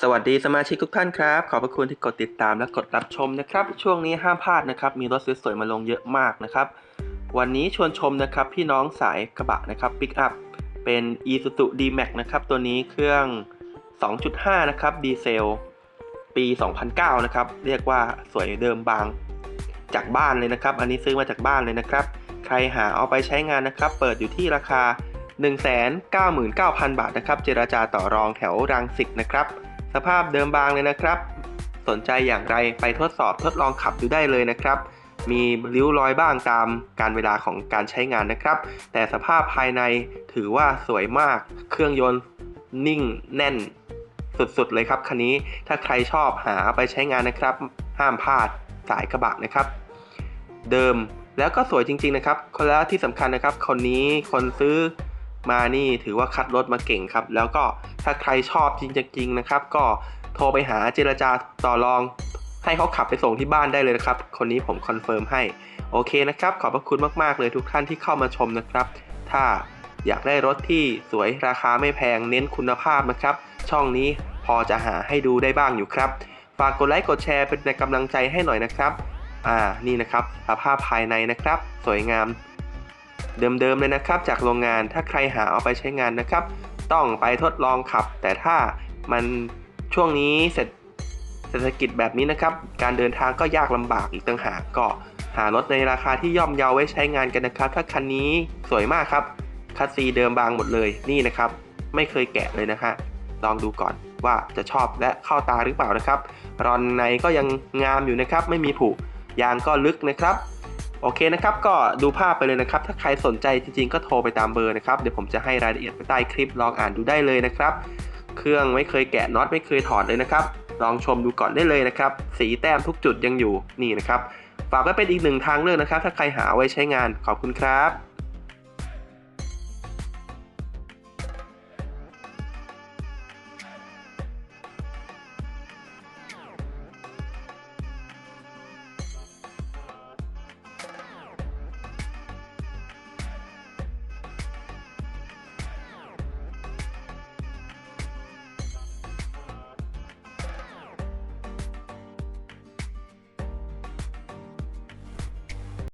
สวัสดีสมาชิกทุกท่านครับ ขอบพระคุณที่กดติดตามและกดรับชมนะครับ ช่วงนี้ห้ามพลาดนะครับ มีรถสวยๆมาลงเยอะมากนะครับ วันนี้ชวนชมนะครับ พี่น้องสายกระบะนะครับปิกอัพเป็น Isuzu D-Max นะครับ ตัวนี้เครื่อง 2.5 นะครับดีเซล ปี 2009 นะครับ เรียกว่าสวยเดิมบางจากบ้านเลยนะครับ อันนี้ซื้อมาจากบ้านเลยนะครับ ใครหาเอาไปใช้งานนะครับ เปิดอยู่ที่ราคา 199,000 บาทนะครับ เจราจาต่อรองแถวรังสิตนะครับ สภาพเดิมบางเลยนะครับ สนใจอย่างไรไปทดสอบทดลองขับดูได้เลยนะครับ มีริ้วรอยบ้างตามการเวลาของการใช้งานนะครับ แต่สภาพภายในถือว่าสวยมาก เครื่องยนต์นิ่งแน่น สุดๆเลยครับคันนี้ถ้าใครชอบหาไปใช้งานนะครับ ห้ามพลาดสายกระบะนะครับ เดิมแล้วก็สวยจริง ๆ นะครับ คนแล้วที่สำคัญนะครับ คนนี้คนซื้อ มานี่ถือว่าคัดรถมาเก่งครับ แล้วก็ถ้าใครชอบจริงๆนะครับ ก็โทรไปหาเจรจาต่อรอง ให้เขาขับไปส่งที่บ้านได้เลยนะครับ คนนี้ผมคอนเฟิร์มให้ โอเคนะครับ ขอบพระคุณมากๆเลยทุกท่านที่เข้ามาชมนะครับ ถ้าอยากได้รถที่สวยราคาไม่แพงเน้นคุณภาพนะครับ ช่องนี้พอจะหาให้ดูได้บ้างอยู่ครับ ฝากกดไลค์กดแชร์เป็นกำลังใจให้หน่อยนะครับ อ่านี่นะครับสภาพภายในนะครับ สวยงาม เดิมๆเลยนะครับ จากโรงงานถ้าใครหาเอาไปใช้งานนะครับ ต้องไปทดลองขับ แต่ถ้ามันช่วงนี้เสร็จเศรษฐกิจแบบนี้นะครับ การเดินทางก็ยากลำบากอีกต่างหากก็หารถในราคาที่ย่อมเยาไว้ใช้งานกันนะครับ ถ้าคันนี้สวยมากครับคัสซีเดิมบางหมดเลยนี่นะครับ ไม่เคยแกะเลยนะฮะลองดูก่อนว่าจะชอบและเข้าตาหรือเปล่านะครับ รอนในก็ยังงามอยู่นะครับ ไม่มีผุยางก็ลึกนะครับ โอเคนะครับก็ดูภาพไปเลยนะครับ ถ้าใครสนใจจริงๆ ก็โทรไปตามเบอร์นะครับ เดี๋ยวผมจะให้รายละเอียดไปใต้คลิปลองอ่านดูได้เลยนะครับ เครื่องไม่เคยแกะน็อตไม่เคยถอดเลยนะครับ ลองชมดูก่อนได้เลยนะครับ สีแต้มทุกจุดยังอยู่นี่นะครับ ฝากไว้เป็นอีกหนึ่งทางเลือกนะครับ ถ้าใครหาเอาไว้ใช้งานขอบคุณครับ